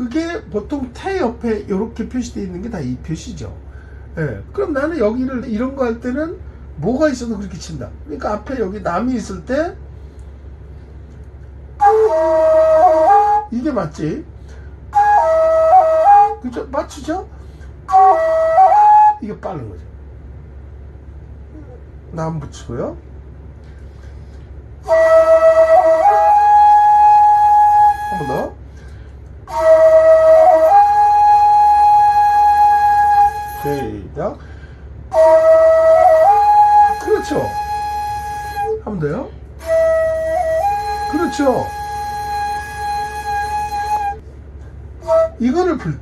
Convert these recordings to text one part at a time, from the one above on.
그게 보통 태 옆에 이렇게 표시되어 있는 게 다 이 표시죠. 예. 그럼 나는 여기를 이런 거 할 때는 뭐가 있어도 그렇게 친다. 그러니까 앞에 여기 남이 있을 때 이게 맞지? 그죠? 맞추죠? 이게 빠른 거죠. 남 붙이고요. 한 번 더.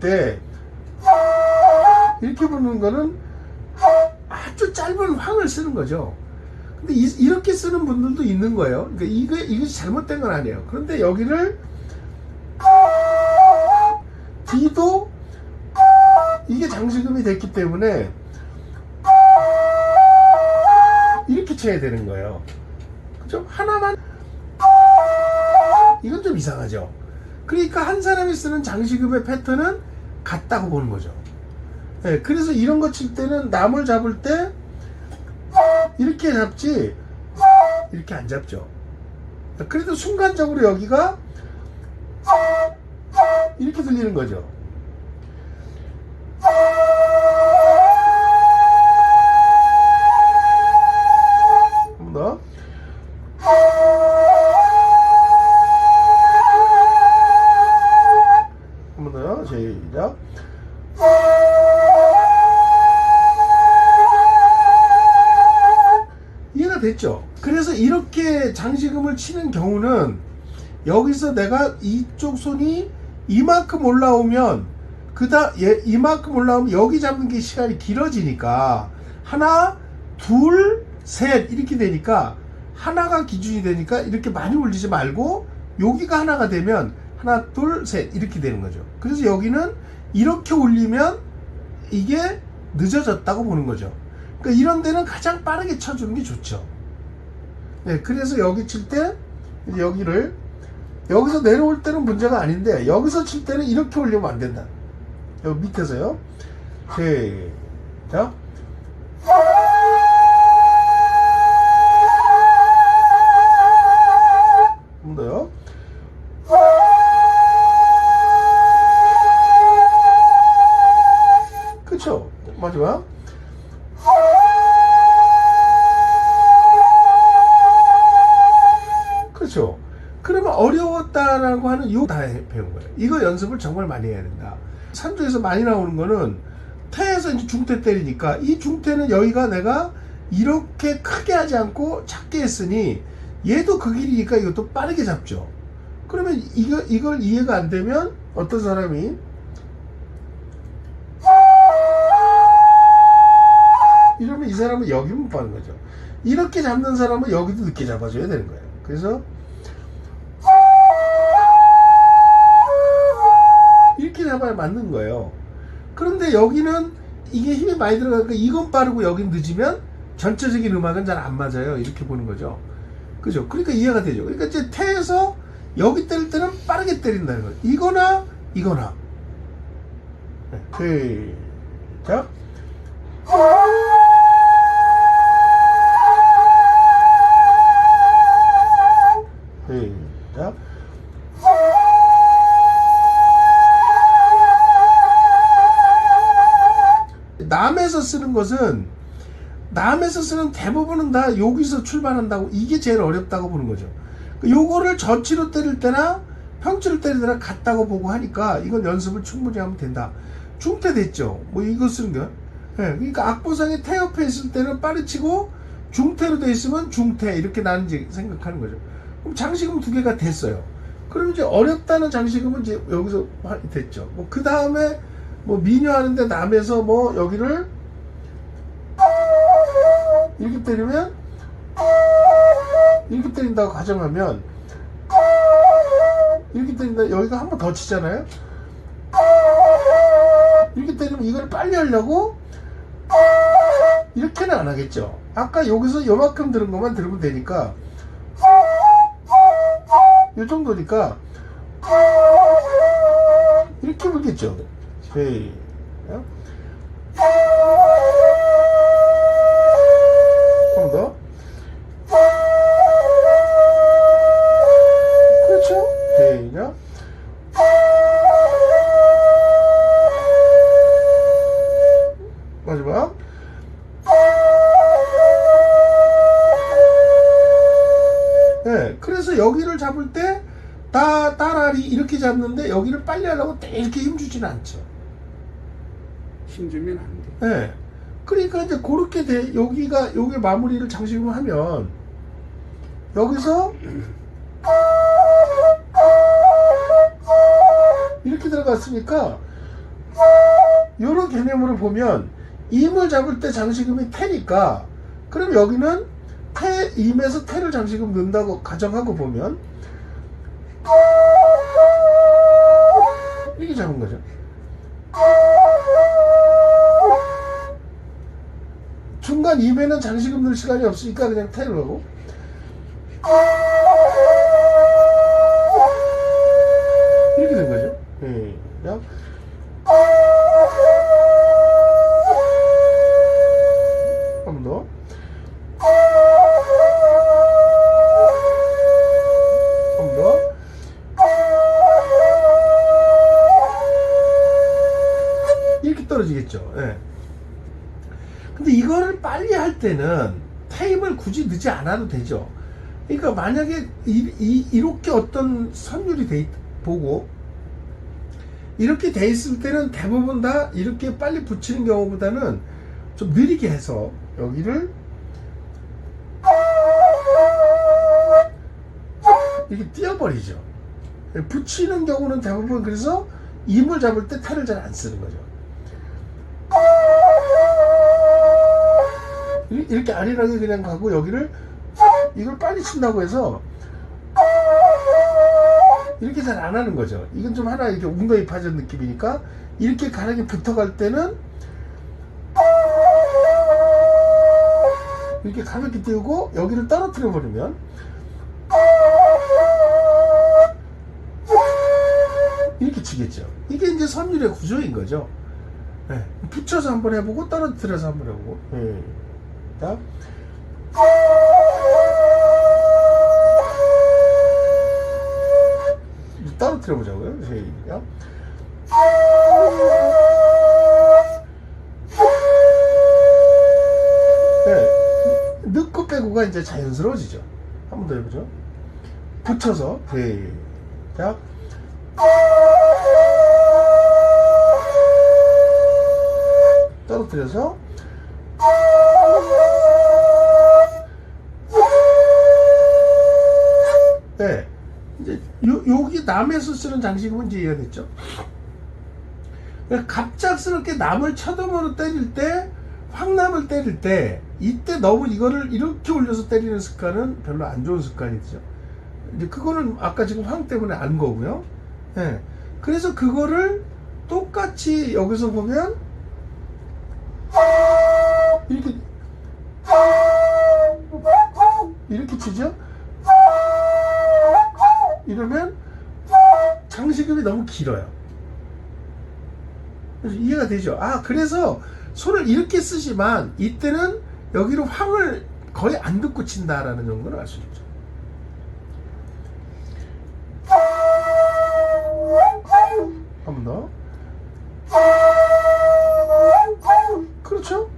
때 이렇게 부르는 거는 아주 짧은 황을 쓰는 거죠. 근데 이, 렇게 쓰는 분들도 있는 거예요. 그러니까 이거 이것이 잘못된 건 아니에요. 그런데 여기를 D도 이게 장식음이 됐기 때문에 이렇게 쳐야 되는 거예요. 그죠? 하나만 이건 좀 이상하죠. 그러니까 한 사람이 쓰는 장식음의 패턴은 같다고 보는 거죠. 네, 그래서 이런 거 칠 때는 남을 잡을 때 이렇게 잡지 이렇게 안 잡죠. 그래도 순간적으로 여기가 이렇게 들리는 거죠. 치는 경우는 여기서 내가 이쪽 손이 이만큼 올라오면 그다 예, 이만큼 올라오면 여기 잡는 게 시간이 길어지니까 하나 둘 셋 이렇게 되니까 하나가 기준이 되니까 이렇게 많이 올리지 말고 여기가 하나가 되면 하나 둘 셋 이렇게 되는 거죠. 그래서 여기는 이렇게 올리면 이게 늦어졌다고 보는 거죠. 그러니까 이런 데는 가장 빠르게 쳐주는 게 좋죠 네, 그래서 여기 칠 때 여기를 여기서 내려올 때는 문제가 아닌데 여기서 칠 때는 이렇게 올리면 안 된다. 여기 밑에서요. 시작. 한 번 더요. 그쵸? 마지막. 그렇죠. 그러면 어려웠다라고 하는 요다 배운 거예요. 이거 연습을 정말 많이 해야 된다. 산조에서 많이 나오는 거는 태에서 이제 중태 때리니까 이 중태는 여기가 내가 이렇게 크게 하지 않고 작게 했으니 얘도 그 길이니까 이것도 빠르게 잡죠. 그러면 이거 이걸 이해가 안 되면 어떤 사람이 이러면 이 사람은 여기 못 빠는 거죠. 이렇게 잡는 사람은 여기도 늦게 잡아줘야 되는 거예요. 그래서 이렇게 잡아야 맞는 거예요. 그런데 여기는 이게 힘이 많이 들어가니까 이건 빠르고 여긴 늦으면 전체적인 음악은 잘 안 맞아요. 이렇게 보는 거죠. 그죠? 그러니까 이해가 되죠. 그러니까 이제 태에서 여기 때릴 때는 빠르게 때린다는 거예요. 이거나 이거나. 네. 시작. 남에서 쓰는 것은 남에서 쓰는 대부분은 다 여기서 출발한다고 이게 제일 어렵다고 보는 거죠. 요거를 저치로 때릴 때나 평치로 때릴 때나 같다고 보고 하니까 이건 연습을 충분히 하면 된다. 중태 됐죠. 뭐 이거 쓰는 거. 예, 그러니까 악보상에 태 옆에 있을 때는 빠르 치고 중태로 돼 있으면 중태 이렇게 나는지 생각하는 거죠. 그럼 장식음 두 개가 됐어요. 그럼 이제 어렵다는 장식음은 이제 여기서 하- 됐죠. 뭐 그 다음에 뭐 미녀 하는데 남에서 뭐 여기를 이렇게 때리면 이렇게 때린다고 가정하면 이렇게 때린다 여기가 한 번 더 치잖아요. 이렇게 때리면 이걸 빨리 하려고 이렇게는 안 하겠죠. 아까 여기서 요만큼 들은 것만 들으면 되니까 요 정도니까 이렇게 불겠죠. 세. 한번 더. 그렇죠. 시작. 마지막. 네, 그래서 여기를 잡을 때, 따, 따라리 이렇게 잡는데, 여기를 빨리 하려고 때 이렇게 힘주지는 않죠. 힘주면 안 돼. 네. 그러니까 이제 그렇게 돼, 여기가, 여기 마무리를 장식을 하면, 여기서, 이렇게 들어갔으니까, 요런 개념으로 보면, 임을 잡을 때 장식음이 태니까, 그럼 여기는 태, 임에서 태를 장식음 넣는다고 가정하고 보면, 이렇게 잡은 거죠. 중간 임에는 장식음 넣을 시간이 없으니까 그냥 하고, 이렇게 된 거죠. 예. 그냥 한번 더. 한번 더. 이렇게 떨어지겠죠. 예. 근데 이거를 빨리 할 때는 테이블 굳이 넣지 않아도 되죠. 그러니까 만약에 이, 이, 이렇게 어떤 선율이 돼 있, 보고 이렇게 돼 있을 때는 대부분 다 이렇게 빨리 붙이는 경우보다는 좀 느리게 해서 여기를 이렇게 띄어버리죠. 붙이는 경우는 대부분 그래서 임을 잡을 때 태를 잘안 쓰는 거죠. 이- 이렇게 아리랑이 그냥 가고 여기를 이걸 빨리 친다고 해서 이렇게 잘 안 하는 거죠. 이건 좀 하나 이렇게 웅덩이 파전 느낌이니까 이렇게 가랑이 붙어갈 때는 이렇게 가볍게 띄우고 여기를 떨어뜨려 버리면 이렇게 치겠죠. 이게 이제 선율의 구조인 거죠. 예, 붙여서 한번 해보고 떨어뜨려서 한번 해보고. 예. 자. 이제 떨어뜨려 보자고요. 시작. 네. 넣고 빼고가 이제 자연스러워지죠. 한 번 더 해보죠. 붙여서. 시작. 떨어뜨려서 네. 이제 요, 여기 남에서 쓰는 장식은 이제 이해가 됐죠? 갑작스럽게 남을 쳐다보로 때릴 때, 황남을 때릴 때, 이때 너무 이거를 이렇게 올려서 때리는 습관은 별로 안 좋은 습관이죠. 이제 그거는 아까 지금 황 때문에 안 거고요. 예. 그래서 그거를 똑같이 여기서 보면, 이렇게, 이렇게 치죠? 이러면 장식음이 너무 길어요. 이해가 되죠? 아, 그래서 손을 이렇게 쓰지만 이때는 여기로 황을 거의 안 듣고 친다라는 정도는 알 수 있죠. 한 번 더. 그렇죠?